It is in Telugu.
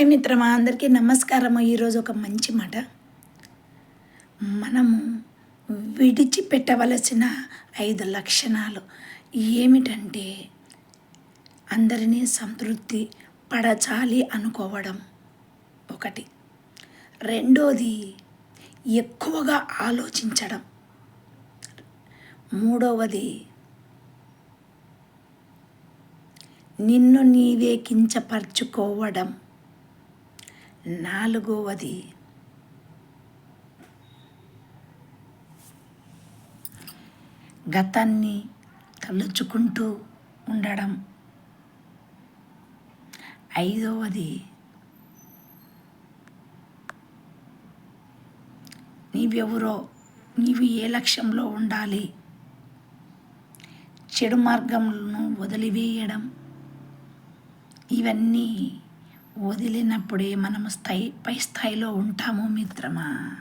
హాయ్ మిత్రమా అందరికీ నమస్కారము. ఈరోజు ఒక మంచి మాట. మనము విడిచిపెట్టవలసిన ఐదు లక్షణాలు ఏమిటంటే అందరినీ సంతృప్తి పడచాలి అనుకోవడం ఒకటి. రెండోది ఎక్కువగా ఆలోచించడం. మూడవది నిన్ను నీవే కించపరచుకోవడం. నాలుగవది. గతాన్ని తలుచుకుంటూ ఉండడం. ఐదవది. నీవెవరో నీవు ఏ లక్ష్యంలో ఉండాలి? చెడు మార్గములను వదిలివేయడం. ఇవన్నీ వదిలినప్పుడే మనము స్థాయి పై స్థాయిలో ఉంటాము మిత్రమా?